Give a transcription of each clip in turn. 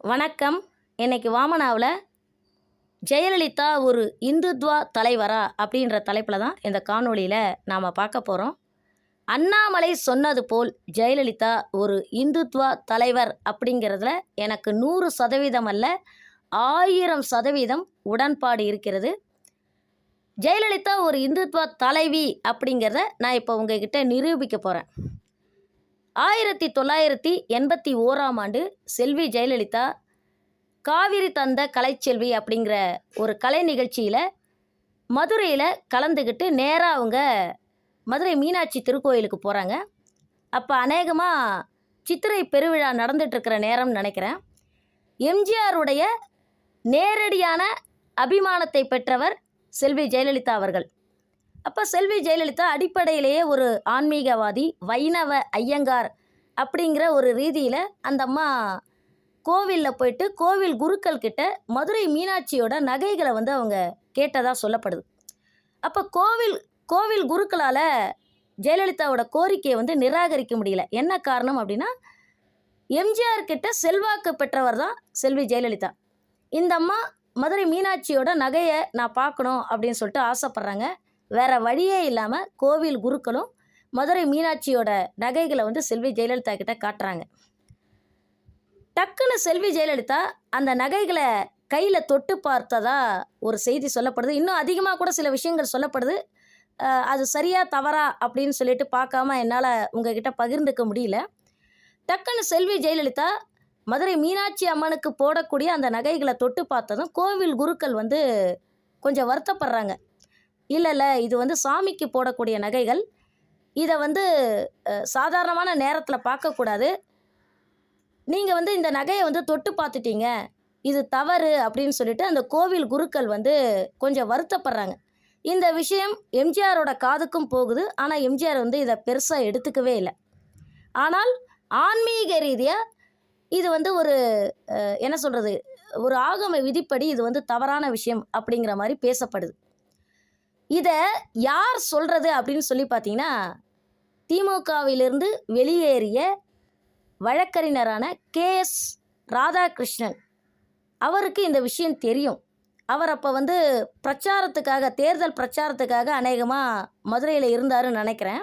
வணக்கம். இன்றைக்கி வாமனாவில் ஜெயலலிதா ஒரு இந்துத்வா தலைவரா அப்படின்ற தலைப்பில் தான் இந்த காணொளியில் நாம் பார்க்க போகிறோம் அண்ணாமலை சொன்னது போல் ஜெயலலிதா ஒரு இந்துத்வா தலைவர் அப்படிங்கிறதுல எனக்கு நூறு சதவீதம் அல்ல ஆயிரம் சதவீதம் உடன்பாடு இருக்கிறது. ஜெயலலிதா ஒரு இந்துத்வா தலைவி அப்படிங்கிறத நான் இப்போ உங்ககிட்ட நிரூபிக்க போகிறேன் ஆயிரத்தி தொள்ளாயிரத்தி எண்பத்தி ஓராம் ஆண்டு செல்வி ஜெயலலிதா காவிரி தந்த கலைச்செல்வி அப்படிங்கிற ஒரு கலை நிகழ்ச்சியில் மதுரையில் கலந்துக்கிட்டு நேராக அவங்க மதுரை மீனாட்சி திருக்கோயிலுக்கு போகிறாங்க அப்போ அநேகமாக சித்திரை பெருவிழா நடந்துட்டுருக்கிற நேரம்னு நினைக்கிறேன். எம்ஜிஆருடைய நேரடியான அபிமானத்தை பெற்றவர் செல்வி ஜெயலலிதா அவர்கள். அப்போ செல்வி ஜெயலலிதா அடிப்படையிலேயே ஒரு ஆன்மீகவாதி வைணவ ஐயங்கார் அப்படிங்கிற ஒரு ரீதியில் அந்த அம்மா கோவிலில் போயிட்டு கோவில் குருக்கள் கிட்ட மதுரை மீனாட்சியோட நகைகளை வந்து அவங்க கேட்டதாக சொல்லப்படுது. அப்போ கோவில் கோவில் குருக்களால் ஜெயலலிதாவோட கோரிக்கையை வந்து நிராகரிக்க முடியல. என்ன காரணம் அப்படின்னா எம்ஜிஆர் கிட்ட செல்வாக்கு பெற்றவர் தான் செல்வி ஜெயலலிதா. இந்த அம்மா மதுரை மீனாட்சியோட நகையை நான் பார்க்கணும் அப்படின்னு சொல்லிட்டு ஆசைப்பட்றாங்க. வேறு வழியே இல்லாமல் கோவில் குருக்களும் மதுரை மீனாட்சியோட நகைகளை வந்து செல்வி ஜெயலலிதா கிட்ட காட்டுறாங்க. டக்குன்னு செல்வி ஜெயலலிதா அந்த நகைகளை கையில் தொட்டு பார்த்ததா ஒரு செய்தி சொல்லப்படுது. இன்னும் அதிகமாக கூட சில விஷயங்கள் சொல்லப்படுது. அது சரியா தவறா அப்படின்னு சொல்லிட்டு பார்க்காம என்னால் உங்ககிட்ட பகிர்ந்துக்க முடியல. டக்குன்னு செல்வி ஜெயலலிதா மதுரை மீனாட்சி அம்மனுக்கு போடக்கூடிய அந்த நகைகளை தொட்டு பார்த்ததும் கோவில் குருக்கள் வந்து கொஞ்சம் வருத்தப்படுறாங்க. இல்லை இல்லை இது வந்து சாமிக்கு போடக்கூடிய நகைகள். இதை வந்து சாதாரணமான நேரத்தில் பார்க்கக்கூடாது நீங்கள் வந்து இந்த நகையை வந்து தொட்டு பார்த்துட்டீங்க இது தவறு அப்படின்னு சொல்லிட்டு அந்த கோவில் குருக்கள் வந்து கொஞ்சம் வருத்தப்படுறாங்க. இந்த விஷயம் எம்ஜிஆரோட காதுக்கும் போகுது. ஆனால் எம்ஜிஆர் வந்து இதை பெருசாக எடுத்துக்கவே இல்லை. ஆனால் ஆன்மீக ரீதியாக இது வந்து ஒரு என்ன சொல்கிறது ஒரு ஆகம விதிப்படி இது வந்து தவறான விஷயம் அப்படிங்கிற மாதிரி பேசப்படுது. இதை யார் சொல்கிறது அப்படின்னு சொல்லி பார்த்தீங்கன்னா திமுகவிலிருந்து வெளியேறிய வழக்கறிஞரான கே எஸ் ராதாகிருஷ்ணன். அவருக்கு இந்த விஷயம் தெரியும். அவர் அப்போ வந்து பிரச்சாரத்துக்காக தேர்தல் பிரச்சாரத்துக்காக அநேகமாக மதுரையில் இருந்தாருன்னு நினைக்கிறேன்.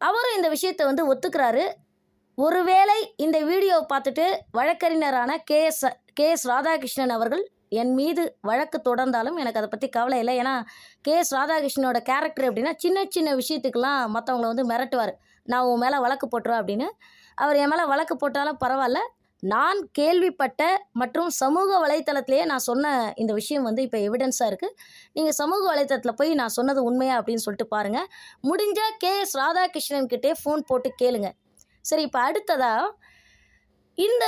அவரும் இந்த விஷயத்தை வந்து ஒத்துக்கிறாரு. ஒருவேளை இந்த வீடியோவை பார்த்துட்டு வழக்கறிஞரான K S K S Radhakrishnan அவர்கள் என் மீது வழக்கு தொடர்ந்தாலும் எனக்கு அதை பற்றி கவலை இல்லை. ஏன்னா கே. எஸ் ராதாகிருஷ்ணனோட கேரக்டர் அப்படின்னா சின்ன சின்ன விஷயத்துக்கெலாம் மற்றவங்கள வந்து மிரட்டுவார். நான் உன் மேலே வழக்கு போட்டுருவேன் அப்படின்னு. அவர் என் மேலே வழக்கு போட்டாலும் பரவாயில்ல. நான் கேள்விப்பட்ட மற்றும் சமூக வலைத்தளத்திலேயே நான் சொன்ன இந்த விஷயம் வந்து இப்போ எவிடன்ஸாக இருக்குது நீங்கள் சமூக வலைத்தளத்தில் போய் நான் சொன்னது உண்மையா அப்படின்னு சொல்லிட்டு பாருங்கள் முடிஞ்சால் கே. எஸ். ராதாகிருஷ்ணன்கிட்டே ஃபோன் போட்டு கேளுங்க. சரி இப்போ அடுத்ததாக இந்த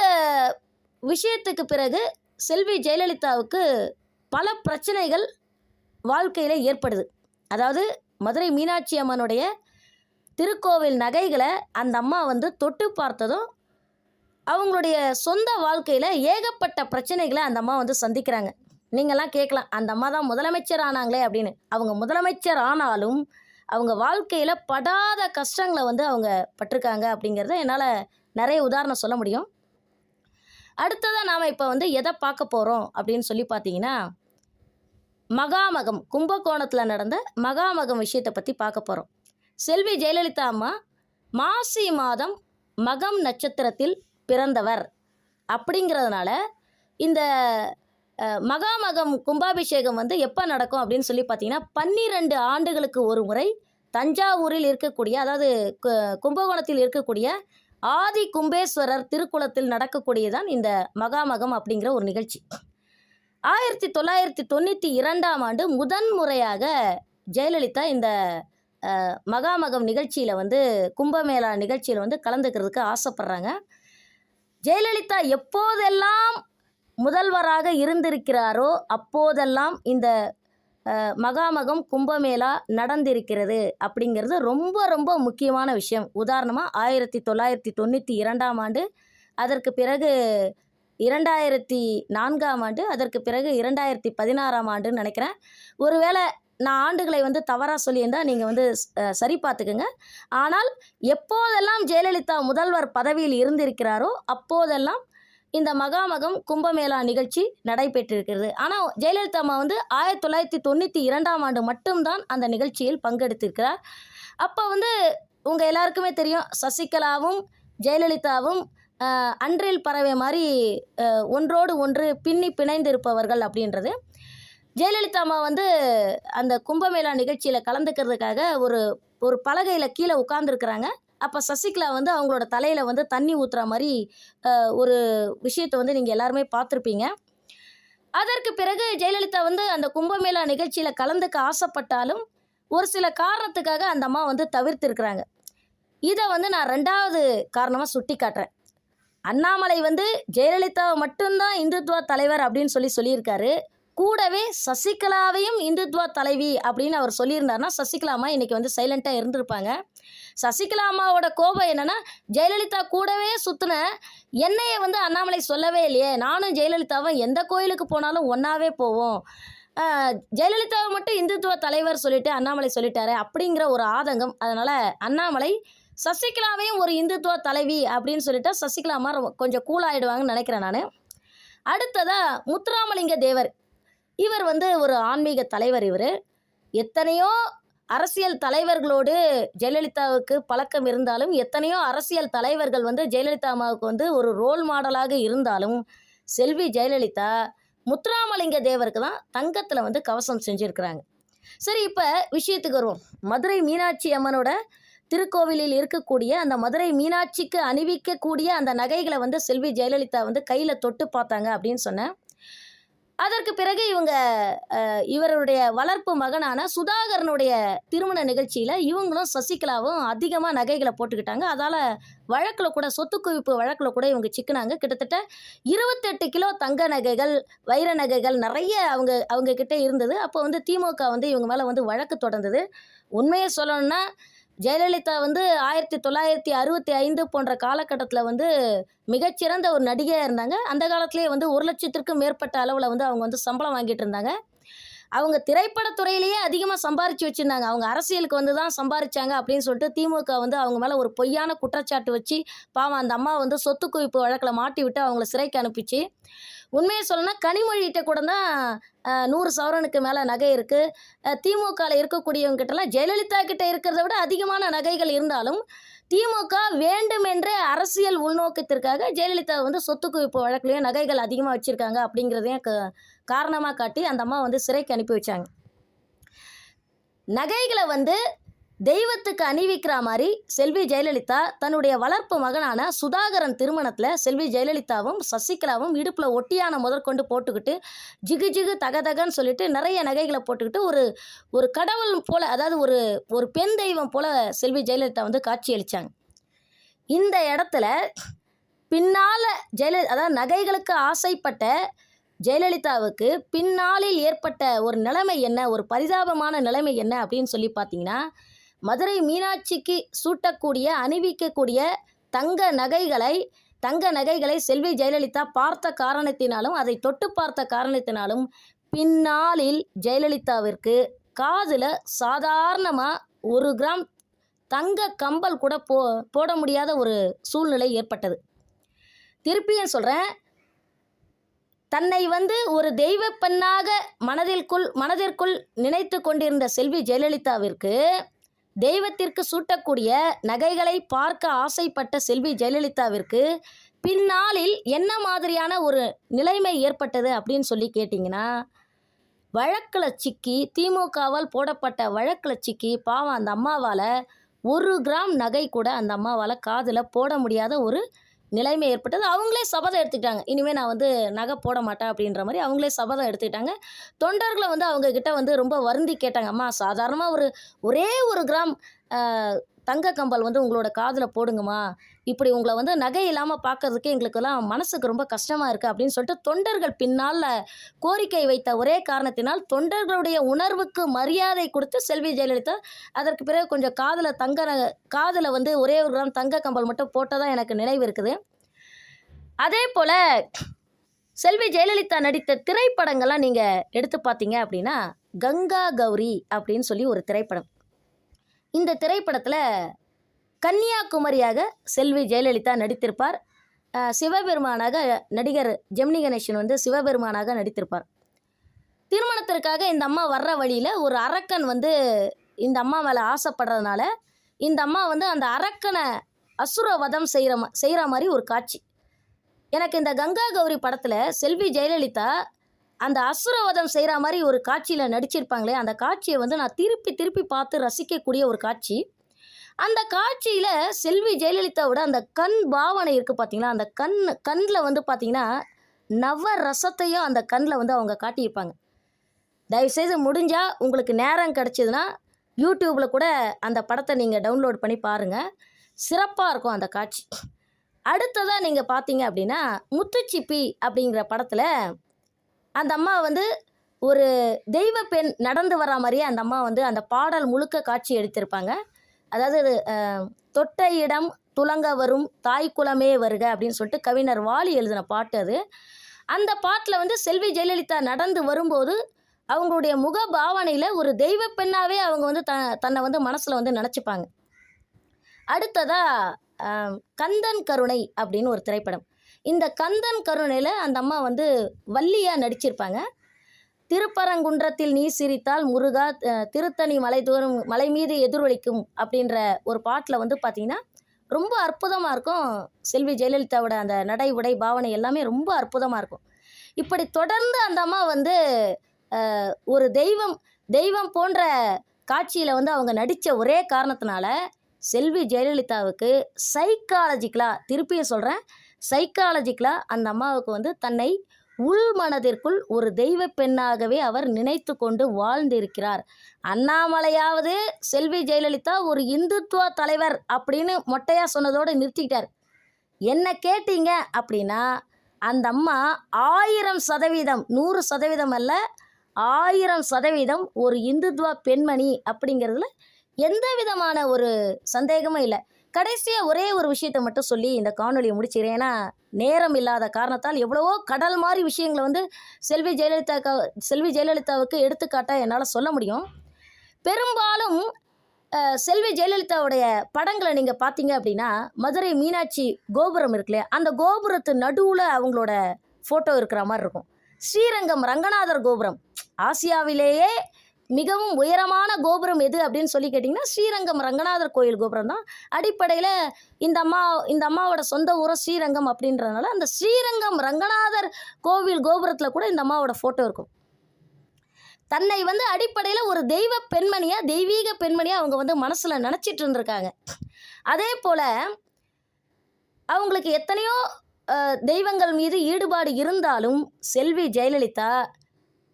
விஷயத்துக்கு பிறகு செல்வி ஜெயலலிதாவுக்கு பல பிரச்சனைகள் வாழ்க்கையில் ஏற்படுது. அதாவது மதுரை மீனாட்சி அம்மனுடைய திருக்கோவில் நகைகளை அந்த அம்மா வந்து தொட்டு பார்த்ததும் அவங்களுடைய சொந்த வாழ்க்கையில் ஏகப்பட்ட பிரச்சனைகளை அந்த அம்மா வந்து சந்திக்கிறாங்க. நீங்களாம் கேட்கலாம் அந்த அம்மா தான் முதலமைச்சர் ஆனாங்களே அப்படின்னு. அவங்க முதலமைச்சர் ஆனாலும் அவங்க வாழ்க்கையில் படாத கஷ்டங்களை வந்து அவங்க பட்டிருக்காங்க அப்படிங்கிறத என்னால் நிறைய உதாரணம் சொல்ல முடியும். அடுத்ததாக நாம் இப்போ வந்து எதை பார்க்க போகிறோம் அப்படின்னு சொல்லி பார்த்தீங்கன்னா மகாமகம் கும்பகோணத்தில் நடந்த மகாமகம் விஷயத்தை பற்றி பார்க்க போகிறோம் செல்வி ஜெயலலிதா அம்மா மாசி மாதம் மகம் நட்சத்திரத்தில் பிறந்தவர் அப்படிங்கிறதுனால இந்த மகாமகம் கும்பாபிஷேகம் வந்து எப்போ நடக்கும் அப்படின்னு சொல்லி பார்த்தீங்கன்னா பன்னிரெண்டு ஆண்டுகளுக்கு ஒரு முறை தஞ்சாவூரில் இருக்கக்கூடிய அதாவது கும்பகோணத்தில் இருக்கக்கூடிய ஆதி கும்பேஸ்வரர் திருக்குளத்தில் நடக்கக்கூடியதான் இந்த மகாமகம் அப்படிங்கிற ஒரு நிகழ்ச்சி. ஆயிரத்தி தொள்ளாயிரத்தி தொண்ணூற்றி இரண்டாம் ஆண்டு முதன் முறையாக ஜெயலலிதா இந்த மகாமகம் நிகழ்ச்சியில் வந்து கும்பமேளா நிகழ்ச்சியில் வந்து கலந்துக்கிறதுக்கு ஆசைப்பட்றாங்க. ஜெயலலிதா எப்போதெல்லாம் முதல்வராக இருந்திருக்கிறாரோ அப்போதெல்லாம் இந்த மகாமகம் கும்பமேளா நடந்திருக்கிறது அப்படிங்கிறது ரொம்ப ரொம்ப முக்கியமான விஷயம். உதாரணமாக ஆயிரத்தி தொள்ளாயிரத்தி தொண்ணூற்றி இரண்டாம் ஆண்டு அதற்கு பிறகு இரண்டாயிரத்தி நான்காம் ஆண்டு அதற்கு பிறகு இரண்டாயிரத்தி பதினாறாம் ஆண்டுன்னு நினைக்கிறேன். ஒருவேளை நான் ஆண்டுகளை வந்து தவறாக சொல்லியிருந்தால் நீங்கள் வந்து சரி பார்த்துக்குங்க. ஆனால் எப்போதெல்லாம் ஜெயலலிதா முதல்வர் பதவியில் இருந்திருக்கிறாரோ அப்போதெல்லாம் இந்த மகாமகம் கும்பமேளா நிகழ்ச்சி நடைபெற்றிருக்கிறது. ஆனால் ஜெயலலிதா அம்மா வந்து ஆயிரத்தி தொள்ளாயிரத்தி தொண்ணூற்றி இரண்டாம் ஆண்டு மட்டும்தான் அந்த நிகழ்ச்சியில் பங்கெடுத்திருக்கிறார். அப்போ வந்து உங்கள் எல்லாருக்குமே தெரியும் சசிகலாவும் ஜெயலலிதாவும் அன்றில் பறவை மாதிரி ஒன்றோடு ஒன்று பின்னி பிணைந்திருப்பவர்கள் அப்படின்றது. ஜெயலலிதா அம்மா வந்து அந்த கும்பமேளா நிகழ்ச்சியில் கலந்துக்கிறதுக்காக ஒரு ஒரு பலகையில் கீழே உட்காந்துருக்குறாங்க அப்போ சசிகலா வந்து அவங்களோட தலையில் வந்து தண்ணி ஊற்றுற மாதிரி ஒரு விஷயத்தை வந்து நீங்கள் எல்லாருமே பார்த்துருப்பீங்க. அதற்கு பிறகு ஜெயலலிதா வந்து அந்த கும்பமேளா நிகழ்ச்சியில் கலந்துக்க ஆசைப்பட்டாலும் ஒரு சில காரணத்துக்காக அந்த அம்மா வந்து தவிர்த்திருக்கிறாங்க. இதை வந்து நான் ரெண்டாவது காரணமாக சுட்டி காட்டுறேன் அண்ணாமலை வந்து ஜெயலலிதா மட்டும்தான் இந்துத்வா தலைவர் அப்படின்னு சொல்லி சொல்லியிருக்காரு. கூடவே சசிகலாவையும் இந்துத்வா தலைவி அப்படின்னு அவர் சொல்லியிருந்தாருன்னா சசிகலாமா இன்றைக்கி வந்து சைலண்ட்டாக இருந்திருப்பாங்க. சசிகலா அம்மாவோட கோபம் என்னன்னா ஜெயலலிதா கூடவே சுத்தின என்னையை வந்து அண்ணாமலை சொல்லவே இல்லையே. நானும் ஜெயலலிதாவும் எந்த கோயிலுக்கு போனாலும் ஒன்றாவே போவோம். ஜெயலலிதாவை மட்டும் இந்துத்துவ தலைவர் சொல்லிட்டு அண்ணாமலை சொல்லிட்டாரு அப்படிங்கிற ஒரு ஆதங்கம். அதனால் அண்ணாமலை சசிகலாவையும் ஒரு இந்துத்துவ தலைவி அப்படின்னு சொல்லிட்டா சசிகலா அம்மா கொஞ்சம் கூலாயிடுவாங்கன்னு நினைக்கிறேன் நான். அடுத்ததாக முத்துராமலிங்க தேவர். இவர் வந்து ஒரு ஆன்மீக தலைவர் இவர். எத்தனையோ அரசியல் தலைவர்களோடு ஜெயலலிதாவுக்கு பழக்கம் இருந்தாலும் எத்தனையோ அரசியல் தலைவர்கள் வந்து ஜெயலலிதா அம்மாவுக்கு வந்து ஒரு ரோல் மாடலாக இருந்தாலும் செல்வி ஜெயலலிதா முத்துராமலிங்க தேவருக்கு தான் தங்கத்தில் வந்து கவசம் செஞ்சுருக்கிறாங்க. சரி இப்போ விஷயத்துக்கு வருவோம். மதுரை மீனாட்சி அம்மனோட திருக்கோவிலில் இருக்கக்கூடிய அந்த மதுரை மீனாட்சிக்கு அணிவிக்கக்கூடிய அந்த நகைகளை வந்து செல்வி ஜெயலலிதா வந்து கையில் தொட்டு பார்த்தாங்க அப்படின்னு சொன்னேன். அதற்கு பிறகு இவங்க இவருடைய வளர்ப்பு மகனான சுதாகரனுடைய திருமண நிகழ்ச்சியில் இவங்களும் சசிகலாவும் அதிகமாக நகைகளை போட்டுக்கிட்டாங்க. அதால் வழக்கில் கூட சொத்து குவிப்பு வழக்கில் கூட இவங்க சிக்கினாங்க. கிட்டத்தட்ட இருபத்தெட்டு கிலோ தங்க நகைகள் வைர நகைகள் நிறைய அவங்க அவங்க கிட்டே இருந்தது. அப்போ வந்து திமுக வந்து இவங்க மேலே வந்து வழக்கு தொடர்ந்தது. உண்மையை சொல்லணும்னா ஜெயலலிதா வந்து ஆயிரத்தி தொள்ளாயிரத்தி அறுபத்தி ஐந்து போன்ற காலகட்டத்தில் வந்து மிகச்சிறந்த ஒரு நடிகையாக இருந்தாங்க. அந்த காலத்திலேயே வந்து ஒரு லட்சத்திற்கும் மேற்பட்ட அளவில் வந்து அவங்க வந்து சம்பளம் வாங்கிட்டு இருந்தாங்க. அவங்க திரைப்படத்துறையிலேயே அதிகமாக சம்பாரிச்சு வச்சுருந்தாங்க. அவங்க அரசியலுக்கு வந்து தான் சம்பாரிச்சாங்க அப்படின்னு சொல்லிட்டு திமுக வந்து அவங்க மேலே ஒரு பொய்யான குற்றச்சாட்டு வச்சு பாவம் அந்த அம்மா வந்து சொத்து குவிப்பு வழக்கில் மாட்டி விட்டு அவங்கள சிறைக்கு அனுப்பிச்சு. உண்மையை சொல்லணும்னா கனிமொழிகிட்ட கூட தான் நூறு சவரனுக்கு மேலே நகை இருக்குது திமுகவில் இருக்கக்கூடியவங்ககிட்டலாம் ஜெயலலிதா கிட்ட இருக்கிறத விட அதிகமான நகைகள் இருந்தாலும் திமுக வேண்டுமென்றே அரசியல் உள்நோக்கத்திற்காக ஜெயலலிதா வந்து சொத்து குவிப்பு வழக்குலையும் நகைகள் அதிகமாக வச்சுருக்காங்க அப்படிங்கிறதையும் க காரணமாக காட்டி அந்த அம்மா வந்து சிறைக்கு அனுப்பி வச்சாங்க. நகைகளை வந்து தெய்வத்துக்கு அணிவிக்கிற மாதிரி செல்வி ஜெயலலிதா தன்னுடைய வளர்ப்பு மகனான சுதாகரன் திருமணத்தில் செல்வி ஜெயலலிதாவும் சசிகலாவும் இடுப்பில் ஒட்டியான முதற்கொண்டு போட்டுக்கிட்டு ஜிகு ஜிகு தகதகன்னு சொல்லிட்டு நிறைய நகைகளை போட்டுக்கிட்டு ஒரு ஒரு கடவுள் போல் அதாவது ஒரு ஒரு பெண் தெய்வம் போல செல்வி ஜெயலலிதா வந்து காட்சியளித்தாங்க இந்த இடத்துல பின்னால் ஜெயலலிதா அதாவது நகைகளுக்கு ஆசைப்பட்ட ஜெயலலிதாவுக்கு பின்னாளில் ஏற்பட்ட ஒரு நிலைமை என்ன ஒரு பரிதாபமான நிலைமை என்ன அப்படின்னு சொல்லி பார்த்தீங்கன்னா மதுரை மீனாட்சிக்கு சூட்டக்கூடிய அணிவிக்கக்கூடிய தங்க நகைகளை தங்க நகைகளை செல்வி ஜெயலலிதா பார்த்த காரணத்தினாலும் அதை தொட்டு பார்த்த காரணத்தினாலும் பின்னாளில் ஜெயலலிதாவிற்கு காதில் சாதாரணமாக ஒரு கிராம் தங்க கம்பல் கூட போ போட முடியாத ஒரு சூழ்நிலை ஏற்பட்டது. திருப்பியும் சொல்கிறேன் தன்னை வந்து ஒரு தெய்வ பெண்ணாக மனதிற்குள் மனதிற்குள் நினைத்து கொண்டிருந்த செல்வி ஜெயலலிதாவிற்கு தெய்வத்திற்கு சூட்டக்கூடிய நகைகளை பார்க்க ஆசைப்பட்ட செல்வி ஜெயலலிதாவிற்கு பின்னாளில் என்ன மாதிரியான ஒரு நிலைமை ஏற்பட்டது அப்படின்னு சொல்லி கேட்டிங்கன்னா வழக்கில் சிக்கி திமுகவால் போடப்பட்ட வழக்கில் சிக்கி பாவம் அந்த அம்மாவால் ஒரு கிராம் நகை கூட அந்த அம்மாவால் காதில் போட முடியாத ஒரு நிலைமை ஏற்பட்டது. அவங்களே சபதம் எடுத்துக்கிட்டாங்க. இனிமேல் நான் வந்து நகை போட மாட்டேன் அப்படின்ற மாதிரி அவங்களே சபதம் எடுத்துக்கிட்டாங்க. தொண்டர்களை வந்து அவங்கக்கிட்ட வந்து ரொம்ப வருந்தி கேட்டாங்க. அம்மா சாதாரணமாக ஒரு ஒரே ஒரு கிராம் தங்க கம்பல் வந்து உங்களோட காதில் போடுங்கம்மா. இப்படி உங்களை வந்து நகை இல்லாமல் பார்க்கறதுக்கு எங்களுக்கெல்லாம் மனசுக்கு ரொம்ப கஷ்டமாக இருக்குது அப்படின்னு சொல்லிட்டு தொண்டர்கள் பின்னால் கோரிக்கை வைத்த ஒரே காரணத்தினால் தொண்டர்களுடைய உணர்வுக்கு மரியாதை கொடுத்து செல்வி ஜெயலலிதா அதற்கு பிறகு கொஞ்சம் காதில் தங்க காதில் வந்து ஒரே ஒரு கிராம் தங்க கம்பல் மட்டும் போட்டதாக எனக்கு நினைவு இருக்குது. அதே போல் செல்வி ஜெயலலிதா நடித்த திரைப்படங்கள்லாம் நீங்கள் எடுத்து பார்த்தீங்க அப்படின்னா கங்கா கௌரி அப்படின்னு சொல்லி ஒரு திரைப்படம். இந்த திரைப்படத்தில் கன்னியாகுமரியாக செல்வி ஜெயலலிதா நடித்திருப்பார். சிவபெருமானாக நடிகர் ஜெமினி கணேசன் வந்து சிவபெருமானாக நடித்திருப்பார். திருமணத்திற்காக இந்த அம்மா வர்ற வழியில் ஒரு அரக்கன் வந்து இந்த அம்மா மேலே ஆசைப்படுறதுனால இந்த அம்மா வந்து அந்த அரக்கனை அசுர வதம் செய்கிற மா செய்கிற மாதிரி ஒரு காட்சி. எனக்கு இந்த கங்கா கௌரி படத்தில் செல்வி ஜெயலலிதா அந்த அசுரவதம் செய்கிற மாதிரி ஒரு காட்சியில் நடிச்சிருப்பாங்களே அந்த காட்சியை வந்து நான் திருப்பி திருப்பி பார்த்து ரசிக்கக்கூடிய ஒரு காட்சி. அந்த காட்சியில் செல்வி ஜெயலலிதாவோட அந்த கண் பாவனை இருக்குது பார்த்தீங்களா அந்த கண் கண்ணில் வந்து பார்த்தீங்கன்னா நவ ரசத்தையும் அந்த கண்ணில் வந்து அவங்க காட்டியிருப்பாங்க. தயவுசெய்து முடிஞ்சால் உங்களுக்கு நேரம் கிடச்சிதுன்னா யூடியூப்பில் கூட அந்த படத்தை நீங்கள் டவுன்லோட் பண்ணி பாருங்கள் சிறப்பாக இருக்கும் அந்த காட்சி. அடுத்ததாக நீங்கள் பார்த்தீங்க அப்படின்னா முத்துச்சிப்பி அப்படிங்கிற படத்தில் அந்த அம்மா வந்து ஒரு தெய்வ பெண் நடந்து வரா மாதிரியே அந்த அம்மா வந்து அந்த பாடல் முழுக்க காட்சி எடுத்திருப்பாங்க. அதாவது தொட்ட இடம் துலங்க வரும் தாய் குலமே வருக அப்படின்னு சொல்லிட்டு கவிஞர் வாலி எழுதின பாட்டு அது. அந்த பாட்டில் வந்து செல்வி ஜெயலலிதா நடந்து வரும்போது அவங்களுடைய முக பாவனையில் ஒரு தெய்வ பெண்ணாகவே அவங்க வந்து த தன்னை வந்து மனசில் வந்து நினச்சிப்பாங்க. அடுத்ததாக கந்தன் கருணை அப்படின்னு ஒரு திரைப்படம். இந்த கந்தன் கருணையில் அந்த அம்மா வந்து வள்ளியாக நடிச்சிருப்பாங்க. திருப்பரங்குன்றத்தில் நீ சிரித்தால் முருகா திருத்தணி மலை தோறும் மலை மீது எதிரொலிக்கும் அப்படின்ற ஒரு பாட்டில் வந்து பார்த்திங்கன்னா ரொம்ப அற்புதமாக இருக்கும். செல்வி ஜெயலலிதாவோட அந்த நடை உடை பாவனை எல்லாமே ரொம்ப அற்புதமாக இருக்கும். இப்படி தொடர்ந்து அந்த அம்மா வந்து ஒரு தெய்வம் தெய்வம் போன்ற காட்சியில் வந்து அவங்க நடித்த ஒரே காரணத்தினால செல்வி ஜெயலலிதாவுக்கு சைக்காலஜிக்கலாக திருப்பியும் சொல்கிறேன் சைக்காலஜிக்கலாக அந்த அம்மாவுக்கு வந்து தன்னை உள் மனதிற்குள் ஒரு தெய்வ பெண்ணாகவே அவர் நினைத்து கொண்டு வாழ்ந்திருக்கிறார். அண்ணாமலையாவது செல்வி ஜெயலலிதா ஒரு இந்துத்துவ தலைவர் அப்படின்னு மொட்டையாக சொன்னதோடு நிறுத்திக்கிட்டார். என்ன கேட்டீங்க அப்படின்னா அந்த அம்மா ஆயிரம் சதவீதம் நூறு சதவீதம் அல்ல ஆயிரம் சதவீதம் ஒரு இந்துத்துவ பெண்மணி அப்படிங்கிறதுல எந்த விதமான ஒரு சந்தேகமும் இல்லை. கடைசியாக ஒரே ஒரு விஷயத்தை மட்டும் சொல்லி இந்த காணொலியை முடிச்சுக்கிறேன். ஏன்னா நேரம் இல்லாத காரணத்தால் எவ்வளவோ கடல் மாதிரி விஷயங்களை வந்து செல்வி ஜெயலலிதா செல்வி ஜெயலலிதாவுக்கு எடுத்துக்காட்டாக என்னால் சொல்ல முடியும். பெரும்பாலும் செல்வி ஜெயலலிதாவுடைய படங்களை நீங்கள் பார்த்தீங்க அப்படின்னா மதுரை மீனாட்சி கோபுரம் இருக்கு இல்லையா அந்த கோபுரத்து நடுவில் அவங்களோட ஃபோட்டோ இருக்கிற மாதிரி இருக்கும். ஸ்ரீரங்கம் ரங்கநாதர் கோபுரம். ஆசியாவிலேயே மிகவும் உயரமான கோபுரம் எது அப்படின்னு சொல்லி கேட்டிங்கன்னா ஸ்ரீரங்கம் ரங்கநாதர் கோயில் கோபுரம் தான். அடிப்படையில் இந்த அம்மா இந்த அம்மாவோட சொந்த ஊரம் ஸ்ரீரங்கம் அப்படின்றதுனால அந்த ஸ்ரீரங்கம் ரங்கநாதர் கோவில் கோபுரத்தில் கூட இந்த அம்மாவோட ஃபோட்டோ இருக்கும். தன்னை வந்து அடிப்படையில் ஒரு தெய்வ பெண்மணியாக தெய்வீக பெண்மணியாக அவங்க வந்து மனசில் நினச்சிட்டு இருந்திருக்காங்க. அதே போல் அவங்களுக்கு எத்தனையோ தெய்வங்கள் மீது ஈடுபாடு இருந்தாலும் செல்வி ஜெயலலிதா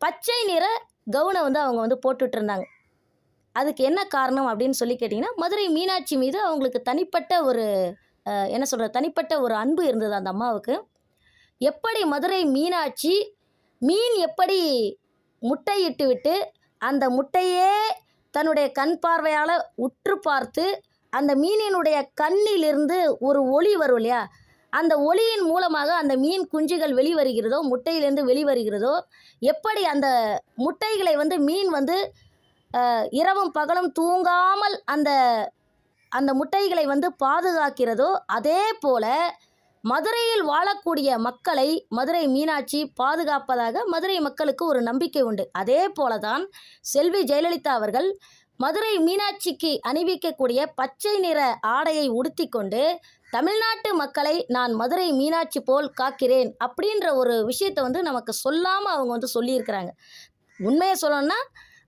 பச்சை நிற கவுனை வந்து அவங்க வந்து போட்டுட்டு இருந்தாங்க அதுக்கு என்ன காரணம் அப்படின்னு சொல்லி கேட்டிங்கன்னா மதுரை மீனாட்சி மீது அவங்களுக்கு தனிப்பட்ட ஒரு என்ன சொல்கிறது தனிப்பட்ட ஒரு அன்பு இருந்தது அந்த அம்மாவுக்கு. எப்படி மதுரை மீனாட்சி மீன் எப்படி முட்டையிட்டு விட்டு அந்த முட்டையே தன்னுடைய கண் பார்வையால் உற்று பார்த்து அந்த மீனினுடைய கண்ணிலிருந்து ஒரு ஒளி வரும் இல்லையா? அந்த ஒளியின் மூலமாக அந்த மீன் குஞ்சுகள் வெளிவருகிறதோ முட்டையிலேருந்து வெளிவருகிறதோ எப்படி அந்த முட்டைகளை வந்து மீன் வந்து இரவும் பகலும் தூங்காமல் அந்த அந்த முட்டைகளை வந்து பாதுகாக்கிறதோ அதே போல மதுரையில் வாழக்கூடிய மக்களை மதுரை மீனாட்சி பாதுகாப்பதாக மதுரை மக்களுக்கு ஒரு நம்பிக்கை உண்டு. அதே போல தான் செல்வி ஜெயலலிதா அவர்கள் மதுரை மீனாட்சிக்கு அணிவிக்கக்கூடிய பச்சை நிற ஆடையை உடுத்திக்கொண்டு தமிழ்நாட்டு மக்களை நான் மதுரை மீனாட்சி போல் காக்கிறேன் அப்படின்ற ஒரு விஷயத்தை வந்து நமக்கு சொல்லாமல் அவங்க வந்து சொல்லியிருக்கிறாங்க. உண்மையை சொல்லணும்னா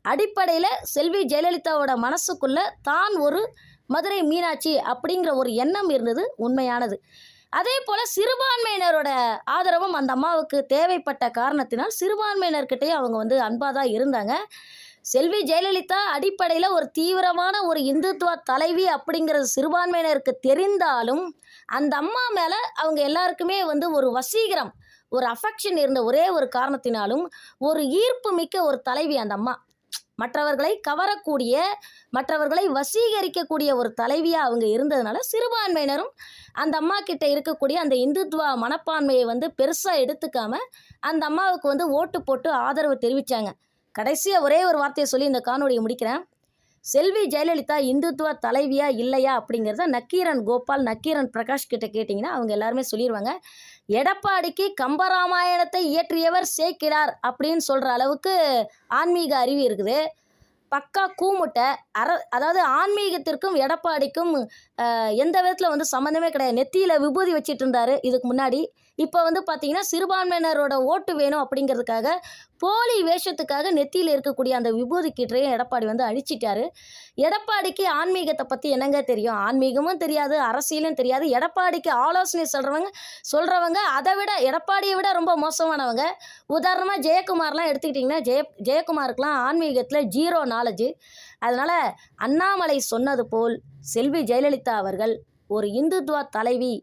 அடிப்படையில் செல்வி ஜெயலலிதாவோட மனசுக்குள்ள தான் ஒரு மதுரை மீனாட்சி அப்படிங்கிற ஒரு எண்ணம் இருந்தது உண்மையானது. அதே போல் சிறுபான்மையினரோட ஆதரவும் அந்த அம்மாவுக்கு தேவைப்பட்ட காரணத்தினால் சிறுபான்மையினர்கிட்டையும் அவங்க வந்து அன்பாக தான் இருந்தாங்க. செல்வி ஜெயலலிதா அடிப்படையில் ஒரு தீவிரமான ஒரு இந்துத்துவ தலைவி அப்படிங்கிறது சிறுபான்மையினருக்கு தெரிந்தாலும் அந்த அம்மா மேலே அவங்க எல்லாருக்குமே வந்து ஒரு வசீகரம் ஒரு அஃபெக்ஷன் இருந்த ஒரே ஒரு காரணத்தினாலும் ஒரு ஈர்ப்பு மிக்க ஒரு தலைவி அந்த அம்மா. மற்றவர்களை கவரக்கூடிய மற்றவர்களை வசீகரிக்கக்கூடிய ஒரு தலைவியாக அவங்க இருந்ததுனால சிறுபான்மையினரும் அந்த அம்மா கிட்ட இருக்கக்கூடிய அந்த இந்துத்துவ மனப்பான்மையை வந்து பெருசாக எடுத்துக்காம அந்த அம்மாவுக்கு வந்து ஓட்டு போட்டு ஆதரவு தெரிவித்தாங்க கடைசியாக ஒரே ஒரு வார்த்தையை சொல்லி இந்த காணொலியை முடிக்கிறேன். செல்வி ஜெயலலிதா இந்துத்துவ தலைவியா இல்லையா அப்படிங்கிறத நக்கீரன் கோபால் நக்கீரன் பிரகாஷ் கிட்ட கேட்டிங்கன்னா அவங்க எல்லாருமே சொல்லிடுவாங்க எடப்பாடிக்கு கம்பராமாயணத்தை இயற்றியவர் சேர்க்கிறார் அப்படின்னு சொல்கிற அளவுக்கு ஆன்மீக அறிவு இருக்குது. பக்கா கூமுட்டை அற அதாவது ஆன்மீகத்திற்கும் எடப்பாடிக்கும் எந்த விதத்தில் வந்து சம்மந்தமே கிடையாது. நெத்தியில் விபூதி வச்சிட்டு இருந்தார். இதுக்கு முன்னாடி இப்போ வந்து பார்த்தீங்கன்னா சிறுபான்மையினரோட ஓட்டு வேணும் அப்படிங்கிறதுக்காக போலி வேஷத்துக்காக நெத்தியில் இருக்கக்கூடிய அந்த விபூதி கீற்றையும் எடப்பாடி வந்து அழிச்சிட்டாரு. எடப்பாடிக்கு ஆன்மீகத்தை பற்றி என்னங்க தெரியும்? ஆன்மீகமும் தெரியாது அரசியலும் தெரியாது. எடப்பாடிக்கு ஆலோசனை சொல்கிறவங்க சொல்கிறவங்க அதை விட எடப்பாடியை விட ரொம்ப மோசமானவங்க. உதாரணமாக ஜெயக்குமார்லாம் எடுத்துக்கிட்டிங்கன்னா ஜெய ஜெயக்குமாருக்கெலாம் ஆன்மீகத்தில் ஜீரோ நாலேஜு அதனால் அண்ணாமலை சொன்னது போல் செல்வி ஜெயலலிதா அவர்கள் ஒரு இந்துத்துவ தலைவி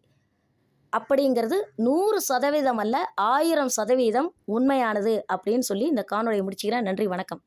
அப்படிங்கிறது நூறு சதவீதம் அல்ல ஆயிரம் சதவீதம் உண்மையானது அப்படின்னு சொல்லி இந்த காணொலியை முடிச்சுக்கிறேன். நன்றி வணக்கம்.